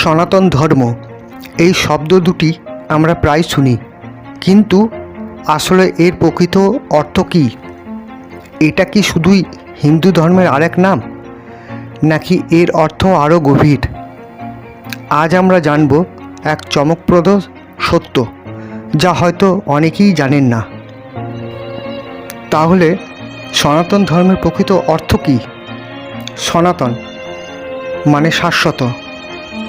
সনাতন ধর্ম, এই শব্দ দুটি আমরা প্রায় শুনি, কিন্তু আসলে এর প্রকৃত অর্থ কী? এটা কি শুধুই হিন্দু ধর্মের আরেক নাম, নাকি এর অর্থ আরও গভীর? আজ আমরা জানব এক চমকপ্রদ সত্য, যা হয়তো অনেকেই জানেন না। তাহলে সনাতন ধর্মের প্রকৃত অর্থ কী? সনাতন মানে শাশ্বত,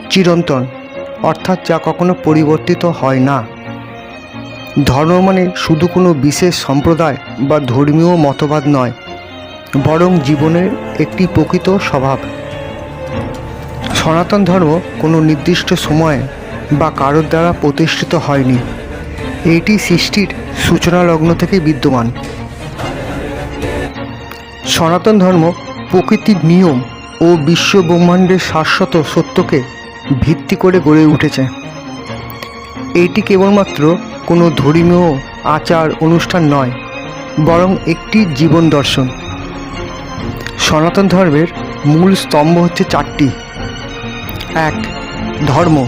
চিরন্তন, অর্থাৎ যা কখনো পরিবর্তিত হয় না। ধর্ম মানে শুধু কোনো বিশেষ সম্প্রদায় বা ধর্মীয় মতবাদ নয়, বরং জীবনের একটি প্রকৃত স্বভাব। সনাতন ধর্ম কোনো নির্দিষ্ট সময়ে বা কারোর দ্বারা প্রতিষ্ঠিত হয়নি। এটি সৃষ্টির সূচনা লগ্ন থেকে বিদ্যমান। সনাতন ধর্ম, প্রকৃতির নিয়ম ও বিশ্ব ব্রহ্মাণ্ডের শাশ্বত সত্যকে ভিত্তি করে গড়ে উঠেছে। এটি কেবলমাত্র কোনো ধর্মীয় আচার অনুষ্ঠান নয়, বরং একটি জীবন দর্শন। সনাতন ধর্মের মূল স্তম্ভ হচ্ছে চারটি। এক, ধর্ম,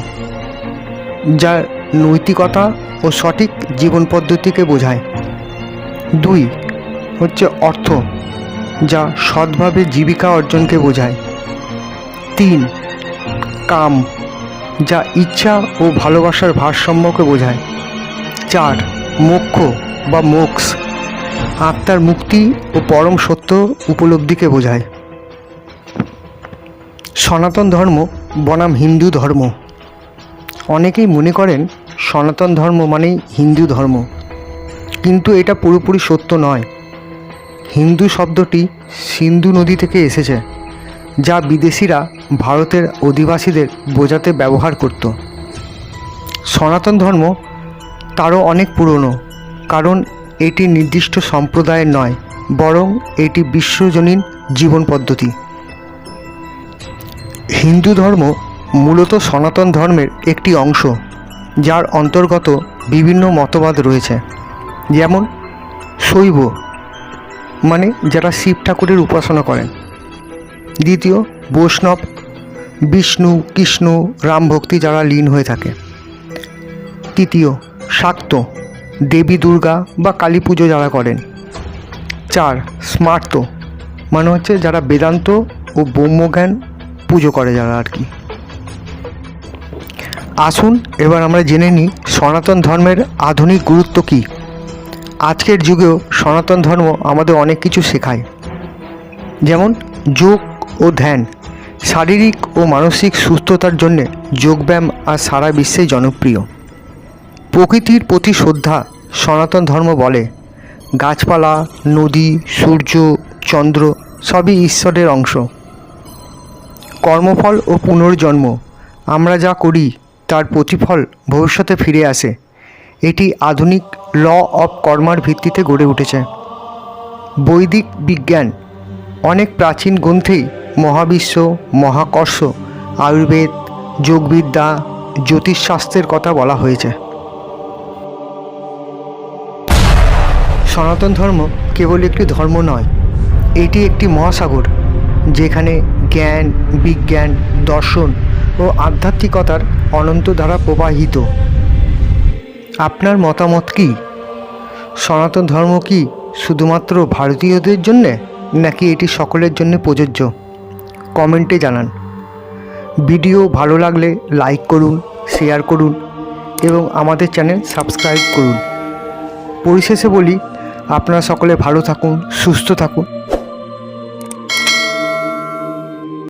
যা নৈতিকতা ও সঠিক জীবন পদ্ধতিকে বোঝায়। দুই, হচ্ছে অর্থ। যা সৎভাবে জীবিকা অর্জনকে বোঝায়। তিন, কাম, যা ইচ্ছা ও ভালোবাসার ভারসাম্যকে বোঝায়। চার, মোক্ষ বা মোক্ষ, আত্মার মুক্তি ও পরম সত্য উপলব্ধিকে বোঝায়। সনাতন ধর্ম বনাম হিন্দু ধর্ম। অনেকেই মনে করেন সনাতন ধর্ম মানেই হিন্দু ধর্ম। কিন্তু এটা পুরোপুরি সত্য নয়। হিন্দু শব্দটি সিন্ধু নদী থেকে এসেছে, যা বিদেশিরা ভারতের অধিবাসীদের বোঝাতে ব্যবহার করত। সনাতন ধর্ম তারও অনেক পুরনো, কারণ এটি নির্দিষ্ট সম্প্রদায়ের নয়, বরং এটি বিশ্বজনীন জীবন পদ্ধতি। হিন্দু ধর্ম মূলত সনাতন ধর্মের একটি অংশ, যার অন্তর্গত বিভিন্ন মতবাদ রয়েছে, যেমন শৈব মানে যারা শিব ঠাকুরের উপাসনা করেন। দ্বিতীয়, বৈষ্ণব, বিষ্ণু, কৃষ্ণ, রাম ভক্তি যারা লীন হয়ে থাকে। তৃতীয়, শাক্ত, দেবী দুর্গা বা কালী পুজো যারা করেন। চার, স্মার্ত মানে হচ্ছে যারা বেদান্ত ও ব্রহ্মজ্ঞান পুজো করে যারা আর কি। আসুন, এবার আমরা জেনে নিই সনাতন ধর্মের আধুনিক গুরুত্ব কী? আজকের যুগেও সনাতন ধর্ম আমাদের অনেক কিছু শেখায়। যেমন যোগ ও ধ্যান, শারীরিক ও মানসিক সুস্থতার জন্যে যোগব্যায়াম আর সারা বিশ্বে জনপ্রিয়। প্রকৃতির প্রতি শ্রদ্ধা সনাতন ধর্ম বলে। গাছপালা, নদী, সূর্য, চন্দ্র সবই ঈশ্বরের অংশ। কর্মফল ও পুনর্জন্ম, আমরা যা করি তার প্রতিফল ভবিষ্যতে ফিরে আসে। এটি আধুনিক ল অফ কর্মার ভিত্তিতে গড়ে উঠেছে। বৈদিক বিজ্ঞান অনেক প্রাচীন গ্রন্থেই মহাবিশ্ব, মহাকর্ষ, আয়ুর্বেদ, যোগবিদ্যা, জ্যোতিষশাস্ত্রের কথা বলা হয়েছে। সনাতন ধর্ম কেবল একটি ধর্ম নয়, এটি একটি মহাসাগর, যেখানে জ্ঞান, বিজ্ঞান, দর্শন ও আধ্যাত্মিকতার অনন্ত ধারা প্রবাহিত। আপনার মতামত কি? সনাতন ধর্ম কি শুধুমাত্র ভারতীয়দের জন্যে, নাকি এটি সকলের জন্য প্রযোজ্য? কমেন্টে জানান। ভিডিও ভালো লাগলে লাইক করুন, শেয়ার করুন এবং আমাদের চ্যানেল সাবস্ক্রাইব করুন। পরিশেষে বলি, আপনারা সকলে ভালো থাকুন, সুস্থ থাকুন।